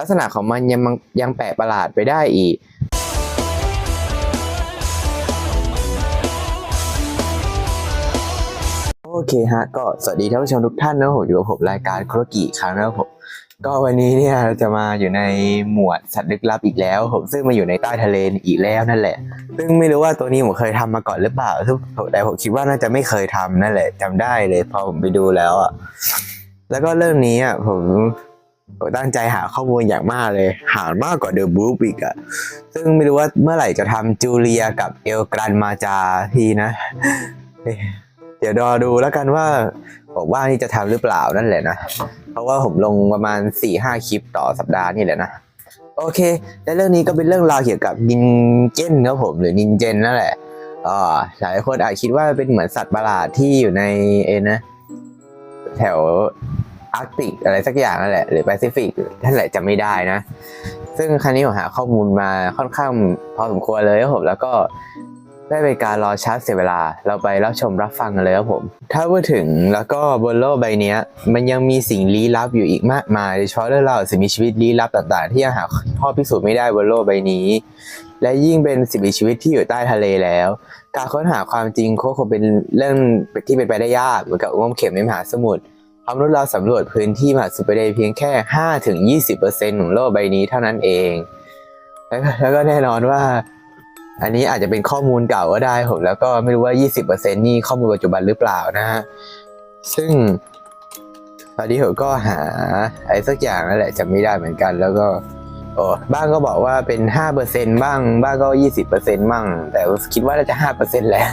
ลักษณะของมันยังมังยังแปลกประหลาดไปได้อีกโอเคฮะก็สวัสดีท่านผู้ชมทุกท่านนะผมอยู่กับผมรายการโครกิครั้งนะครับผมก็วันนี้เนี่ยเราจะมาอยู่ในหมวดสัตว์ลึกลับอีกแล้ว ผมซึ่งมาอยู่ในใต้ทะเลอีกแล้วนั่นแหละ ซึ่งไม่รู้ว่าตัวนี้ผมเคยทำมาก่อนหรือเปล่าแต่ผมคิดว่าน่าจะไม่เคยทำนั่นแหละจำได้เลยพอผมไปดูแล้วอะแล้วก็เรื่องนี้อะผม ตั้งใจหาข้อมูลอย่างมากเลย หามากกว่าเดอะบลูปิกอะซึ่งไม่รู้ว่าเมื่อไหร่จะทำจูเลียกับเอลกรันมาจาทีนะ เดี๋ยวรอดูแล้วกันว่าบอกว่านี่จะทำหรือเปล่านั่นแหละนะ เพราะว่าผมลงประมาณ4ี่ห้าคลิปต่อสัปดาห์นี่แหละนะ โอเค และเรื่องนี้ก็เป็นเรื่องราวเกี่ยวกับนินเจนครับผมหรือนินเจนนั่นแหละอ่าหลายคนอาจคิดว่าเป็นเหมือนสัตว์ประหลาดที่อยู่ในเอ็นนะแถว อาร์กติกอะไรสักอย่างนั่นแหละ หรือแปซิฟิกนั่นแหละจะไม่ได้นะ ซึ่งครั้งนี้ผมหาข้อมูลมาค่อนข้างพอสมควรเลยครับผมแล้วก็ได้เป็นการรอชาร์จเสียเวลา เราไปรับชมรับฟังกันเลยครับผม ถ้าพูดถึงแล้วก็บนโลกใบนี้มันยังมีสิ่งลี้ลับอยู่อีกมากมายโดยเฉพาะเรื่องราวสิ่งมีชีวิตลี้ลับต่างๆ ที่ยังหาข้อพิสูจน์ไม่ได้บนโลกใบนี้ และยิ่งเป็นสิ่งมีชีวิตที่อยู่ใต้ทะเลแล้ว การค้นหาความจริงก็คงเป็นเรื่องที่เป็นไปได้ยากเหมือนกับงมเข็มในมหาสมุทร เพราะมนุษย์เราสำรวจพื้นที่มหาสมุทรไปได้เพียงแค่5ถึง20%ของโลกใบนี้เท่านั้นเองแล้วก็แล้วก็แน่นอนว่า อันนี้อาจจะเป็นข้อมูลเก่าก็ได้ผมแล้วก็ไม่รู้ว่า 20%นี่ข้อมูลปัจจุบันหรือเปล่านะฮะ ซึ่งตอนนี้ผมก็หาอะไรสักอย่างนั่นแหละจำไม่ได้เหมือนกัน แล้วก็โอ้บ้างก็บอกว่าเป็น 5%บ้าง บ้างก็ 20%บ้าง แต่คิดว่าน่าจะ 5%แหละ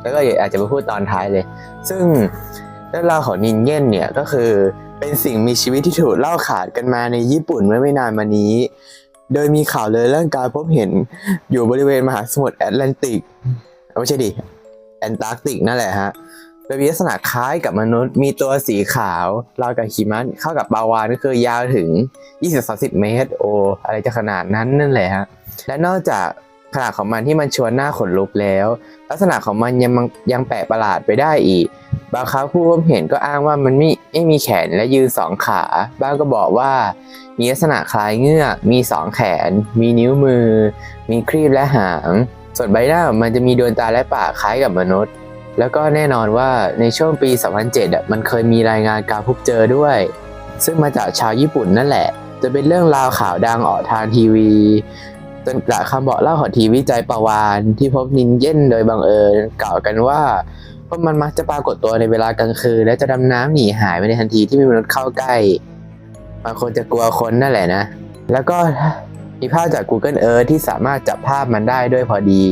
แล้วก็อาจจะไปพูดตอนท้ายเลย ซึ่ง เรื่องราวของนินเย่นเนี่ยก็คือเป็นสิ่งมีชีวิตที่ถูกเล่าขานกันมาในญี่ปุ่นเมื่อไม่นานมานี้ โดยมีข่าวเลยเรื่องการพบเห็นอยู่บริเวณมหาสมุทรแอตแลนติกไม่ใช่ดิแอนตาร์กติกนั่นแหละฮะโดยมีลักษณะคล้ายกับมนุษย์ มีตัวสีขาวราวกับหิมะเข้ากับปลาวานก็คือยาวถึง 20-30 เมตร โอ อะไรจะขนาดนั้นนั่นแหละฮะ และนอกจากขนาดของมันที่มันชวนหน้าขนลุกแล้ว ลักษณะของมันยังมังยังแปลกประหลาดไปได้อีก บางครั้งผู้พบเห็นก็อ้างว่ามันไม่ไม่มีแขนและยืนสองขา บ้างก็บอกว่า มีลักษณะคล้ายเงือก มีสองแขน มีนิ้วมือ มีครีบและหาง ส่วนใบหน้ามันจะมีดวงตาและปากคล้ายกับมนุษย์ แล้วก็แน่นอนว่าในช่วงปี 2007 มันเคยมีรายงานการพบเจอด้วย ซึ่งมาจากชาวญี่ปุ่นนั่นแหละ จะเป็นเรื่องราวข่าวดังออกทางทีวีจนกระคำบอกเล่าของทีมวิจัยประวานที่พบนินเย่นโดยบังเอิญกล่าวกันว่า มันมักจะปรากฏตัวในเวลากลางคืน และจะดำน้ำหนีหายไปในทันทีที่มีมนุษย์เข้าใกล้บางคนจะกลัวคนนั่นแหละนะ แล้วก็มีภาพจาก Google Earth ที่สามารถจับภาพมันได้ด้วยพอดี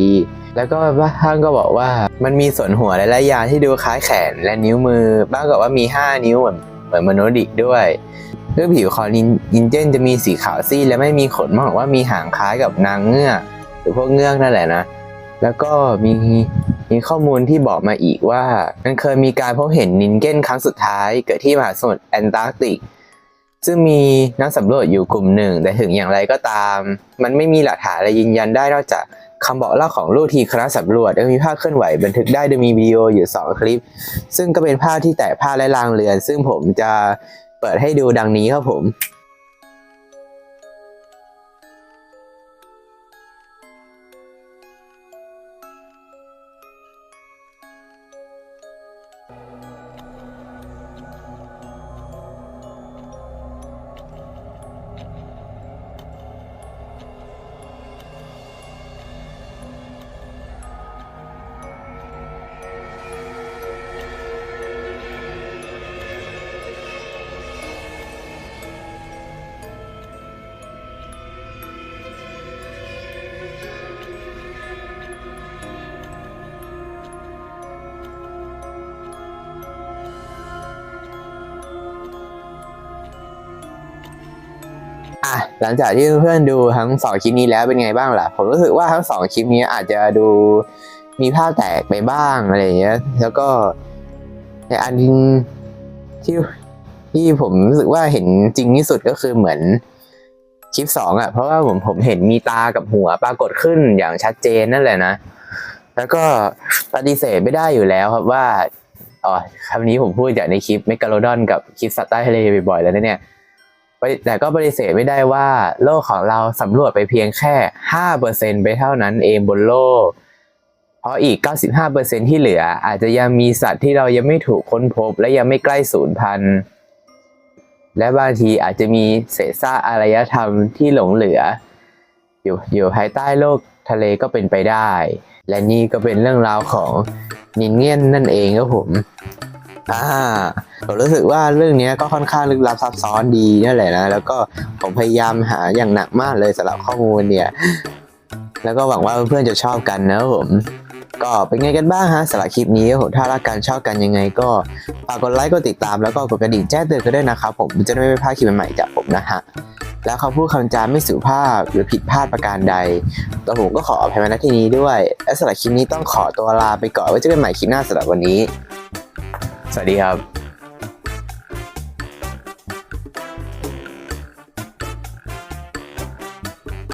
แล้วก็บ้างก็บอกว่ามันมีส่วนหัวและลายยางที่ดูคล้ายแขนและนิ้วมือ บ้างก็ว่ามี 5 นิ้วเหมือนเหมือนมนุษย์อีกด้วยเรื่องผิวของนินเจนจะมีสีขาวซีดและไม่มีขนมากกว่ามีหางคล้ายกับนางเงือกหรือพวกเงือกนั่นแหละนะ แล้วก็มี มีข้อมูลที่บอกมาอีกว่า มันเคยมีการพบเห็นนินเก้นครั้งสุดท้ายเกิดที่มหาสมุทรแอนตาร์กติก ซึ่งมีนักสำรวจอยู่กลุ่มหนึ่ง แต่ถึงอย่างไรก็ตาม มันไม่มีหลักฐานอะไรยืนยันได้นอกจากคำบอกเล่าของลูกทีคณะสำรวจและมีภาพเคลื่อนไหวบันทึกได้โดยมีวิดีโออยู่ 2 คลิป ซึ่งก็เป็นภาพที่แตกภาพและลางเรือน ซึ่งผมจะเปิดให้ดูดังนี้ครับผม อะหลังจากที่เพื่อนๆดูทั้งสองคลิปนี้แล้วเป็นไงบ้างล่ะ ผมรู้สึกว่าทั้งสองคลิปนี้อาจจะดูมีภาพแตกไปบ้างอะไรอย่างเงี้ย แล้วก็ในอันที่ที่ผมรู้สึกว่าเห็นจริงที่สุดก็คือเหมือนคลิปสองอะเพราะว่าผมผมเห็นมีตากับหัวปรากฏขึ้นอย่างชัดเจนนั่นแหละนะ แล้วก็ปฏิเสธไม่ได้อยู่แล้วครับว่าอ๋อคำนี้ผมพูดจากในคลิปเมกาโลดอนกับคลิปสัตว์ใต้ทะเลบ่อยๆแล้วเนี่ย แต่ก็ปฏิเสธไม่ได้ว่าโลกของเราสำรวจไปเพียงแค่ 5%ไปเท่านั้นเองบนโลก เพราะอีก 95%ที่เหลืออาจจะยังมีสัตว์ที่เรายังไม่ถูกค้นพบ และยังไม่ใกล้สูญพันธุ์ และบางทีอาจจะมีเศษซากอารยธรรมที่หลงเหลือ อยู่อยู่ภายใต้โลกทะเลก็เป็นไปได้ และนี่ก็เป็นเรื่องราวของนินเนียนนั่นเองครับผม อ่าผมรู้สึกว่าเรื่องนี้ก็ค่อนข้างลึกลับซับซ้อนดีนั่นแหละนะ แล้วก็ผมพยายามหาอย่างหนักมากเลยสำหรับข้อมูลเนี่ย แล้วก็หวังว่าเพื่อนๆจะชอบกันนะผมก็เป็นไงกันบ้างฮะสำหรับคลิปนี้ผมถ้ารักกันชอบกันยังไงก็ฝากกดไลค์กดติดตามแล้วก็กดกระดิ่งแจ้งเตือนกันด้วยนะครับผมจะได้ไม่พลาดคลิปใหม่ๆจากผมนะฮะแล้วเขาพูดคำจาไม่สุภาพหรือผิดพลาดประการใดตัวผมก็ขออภัยมาณที่นี้ด้วยและสำหรับคลิปนี้ต้องขอตัวลาไปก่อนไว้เจอกันใหม่คลิปหน้าสำหรับวันนี้ สวัสดีครับ